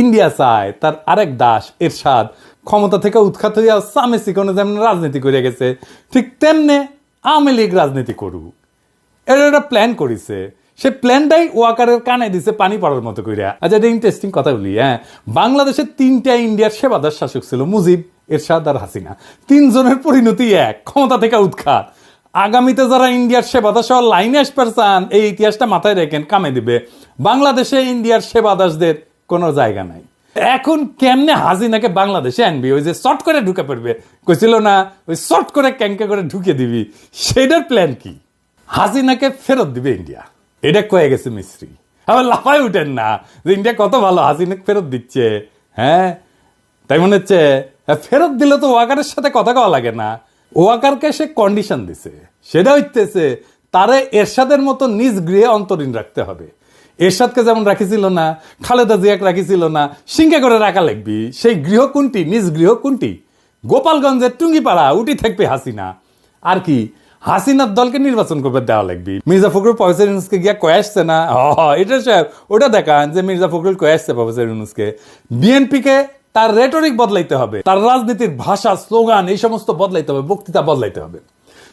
India চায়, তার আরেক দাস এরশাদ ক্ষমতা থেকে উৎখাত হইয়া সামে সিকনে যেমন রাজনীতি করে গেছে, ঠিক তেমনে আওয়ামী লীগ রাজনীতি করুক। এর একটা প্ল্যান করিছে। সে প্ল্যানটাই ওয়াকারের কানে দিছে পানি পড়ার মতো কইরা। আচ্ছা এটা ইন্টারেস্টিং কথা বলি হ্যাঁ। বাংলাদেশের তিনটা ইন্ডিয়ার সেবাদার শাসক ছিল মুজিব, এরশাদ আর হাসিনা। তিনজনের পরিণতি এক, ক্ষমতা থেকে উৎখাত। আগামীতে যারা ইন্ডিয়ার সেবাদাস লাইনে আসবার চান, এই ইতিহাসটা মাথায় রেখেন, কামে দিবে। বাংলাদেশে ইন্ডিয়ার সেবাদাসদের কোনো জায়গা নাই। এখন কেমনে হাজিনাকে বাংলাদেশে আনবি? ওই যে শর্ট করে ঢুকে পড়বে। কইছিল না, ওই শর্ট করে ক্যাঙ্কে করে ঢুকে দিবি। সেটার প্ল্যান কি? হাসিনাকে ফেরত দিবে ইন্ডিয়া এটা কয়ে গেছে মিস্ত্রি। আবার লাফায় উঠেন না যে ইন্ডিয়া কত ভালো, হাসিনাকে ফেরত দিচ্ছে। হ্যাঁ? তাই মনে হচ্ছে ফেরত দিলে তো ওয়াকারের সাথে কথা কওয়া লাগে না। ওয়াকারকে সে কন্ডিশন দিছে। সেটা হইতেছে, তারে এরশাদের মতো নিজ গৃহে অন্তরীণ রাখতে হবে। এরশাদকে যেমন রাখিছিল না খালেদা জিয়াক রাখিছিল না সিংহে করে রাখা লাগবি। সেই গৃহ কোনটি নিজ গৃহ কোনটি গোপালগঞ্জের টুঙ্গিপাড়া উঠি থাকবে হাসিনা। আর কি হাসিনার দলকে নির্বাচন করবে দেওয়া লাগবে। মির্জা ফখরুল প্রফেসর ইউনুসকে গিয়া কয়ে আসছে না? হ, এটা সাহেব ওটা দেখান যে মির্জা ফখরুল কয়ে আসছে প্রফেসর ইউনুসকে। বিএনপিকে তার রেটরিক বদলাইতে হবে তার রাজনীতির ভাষা স্লোগান এই সমস্ত বদলাইতে হবে বক্তৃতা বদলাইতে হবে।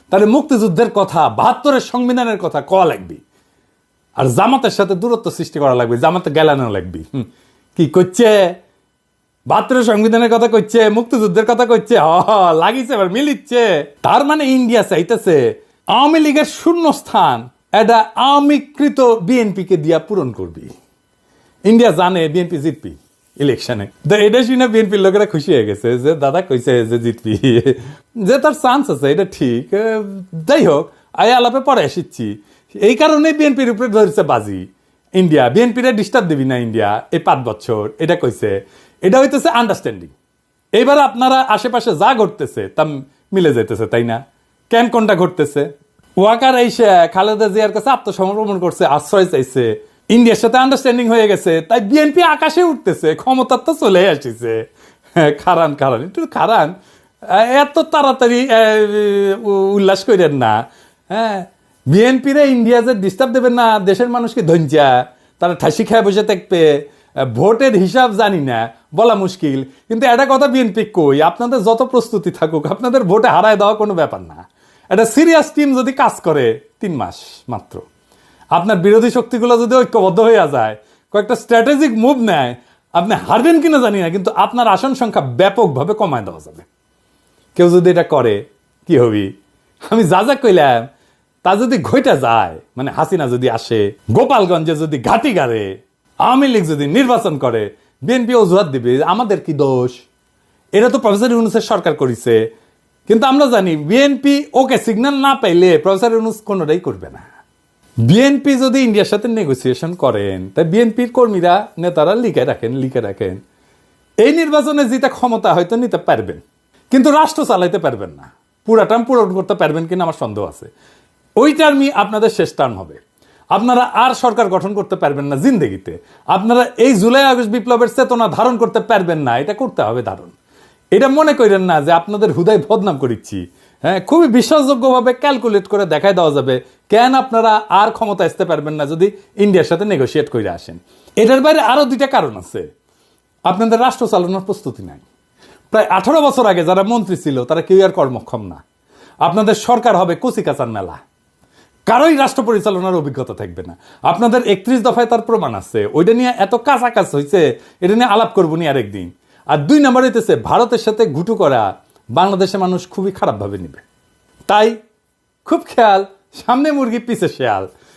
তাহলে মুক্তিযুদ্ধের কথা বাহাত্তরের সংবিধানের কথা কওয়া লাগবে। আর জামাতের সাথে দূরত্ব সৃষ্টি করা লাগবে, জামাতে গেলানো লাগবে। কি করছে? বাহাত্তরের সংবিধানের কথা কইছে মুক্তিযুদ্ধের কথা কইছে হ লাগিছে, এবার মিলিচ্ছে। তার মানে ইন্ডিয়া চাইতেছে, আওয়ামী লীগের শূন্য স্থান এটা আওয়ামীকৃত বিএনপি কে দিয়া পূরণ করবি। ইন্ডিয়া জানে বিএনপি জিতবি ইলেকশনে। তো এটা শুনে বিএনপির লোকেরা খুশি হয়ে গেছে যে, দাদা কইছে যে জিতবি। যে তার চান্স আছে, এটা ঠিক। যাই হোক, আয় আলাপে পরে এসেছি এই কারণে বিএনপির উপরে ধরেছে বাজি। ইন্ডিয়া বিএনপির ডিস্টার্ব দিবি না ইন্ডিয়া এই পাঁচ বছর এটা কইছে। এটা হইতেছে আন্ডারস্ট্যান্ডিং এইবার আপনারা আশেপাশে যা ঘটতেছে তা মিলে যেতেছে তাই না? কেন কোনটা ঘটতেছে? ওয়াকার এসে খালেদা জিয়ার কাছে আত্মসমর্পণ করছে আশ্রয় চাইছে। ইন্ডিয়ার সাথে আন্ডারস্ট্যান্ডিং হয়ে গেছে তাই বিএনপি আকাশে উঠতেছে ক্ষমতার তো চলে আসিছে। হ্যাঁ, খারান খারান একটু খারান। এত তাড়াতাড়ি উল্লাস করেন না। হ্যাঁ বিএনপিরে ইন্ডিয়া যে ডিস্টার্ব দেবেন না, দেশের মানুষকে ধঞ্জা তারা ঠাসি খায় বসে থাকবে ভোটের হিসাব জানি না, বলা মুশকিল। কিন্তু একটা কথা বিএনপি কই, আপনাদের যত প্রস্তুতি থাকুক, আপনাদের ভোটে হারায় দেওয়া কোনো ব্যাপার না। একটা সিরিয়াস টিম যদি কাজ করে, তিন মাস মাত্র, আপনার বিরোধী শক্তিগুলো যদি ঐক্যবদ্ধ হয়ে যায়, কয়েকটা স্ট্র্যাটেজিক মুভ নেয়, আপনি হারবেন কিনা জানি না, কিন্তু আপনার আসন সংখ্যা ব্যাপকভাবে কমায় দেওয়া যাবে। কেউ যদি এটা করে, কি হবি? আমি যা যা কইলাম তা যদি ঘইটা যায় মানে হাসিনা যদি আসে, গোপালগঞ্জে যদি ঘাটি গাড়ে, আওয়ামী লীগ যদি নির্বাচন করে, বিএনপি অজুহাত দিবে আমাদের কি দোষ? এটা তো প্রফেসর ইউনুসের সরকার করেছে। কিন্তু আমরা জানি বিএনপি ওকে সিগন্যাল না পাইলে প্রফেসর ইউনুস কোনোটাই করবে না। বিএনপি যদি ইন্ডিয়ার সাথে নেগোসিয়েশন করেন তাই বিএনপির কর্মীরা, নেতারা লিখে রাখেন লিখে রাখেন। এই নির্বাচনে জিতে ক্ষমতা হয়তো নিতে পারবেন, কিন্তু রাষ্ট্র চালাইতে পারবেন না। পুরা টার্ম পূরণ করতে পারবেন কিনা আমার সন্দেহ আছে। ওই টার্মই আপনাদের শেষ টার্ম হবে। আপনারা আর সরকার গঠন করতে পারবেন না জিন্দেগিতে। আপনারা এই জুলাই আগস্ট বিপ্লবের চেতনা ধারণ করতে পারবেন না, এটা করতে হবে ধারণ এটা মনে করেন না যে আপনাদের হুদায় বদনাম করিচ্ছি। হ্যাঁ খুবই বিশ্বাসযোগ্যভাবে ক্যালকুলেট করে দেখাই দেওয়া যাবে কেন আপনারা আর ক্ষমতা আসতে পারবেন না যদি ইন্ডিয়ার সাথে নেগোসিয়েট করে আসেন। এটার বাইরে আরও দুইটা কারণ আছে। আপনাদের রাষ্ট্র চালানোর প্রস্তুতি নাই। প্রায় আঠারো বছর আগে যারা মন্ত্রী ছিল, তারা কেউ আর কর্মক্ষম না। আপনাদের সরকার হবে কচিকাচার মেলা। কারোই রাষ্ট্র পরিচালনার অভিজ্ঞতা থাকবে না। আপনাদের একত্রিশ দফায় তার প্রমাণ আছে। ওইটা নিয়ে এত কাছাকাছ হয়েছে এটা নিয়ে আলাপ করব নি আরেকদিন। আর দুই নম্বর হইতেছে, ভারতের সাথে ঘুটু করা বাংলাদেশের মানুষ খুবই খারাপভাবে নিবে। তাই খুব খেয়াল, সামনে মুরগি পিছে শেয়াল।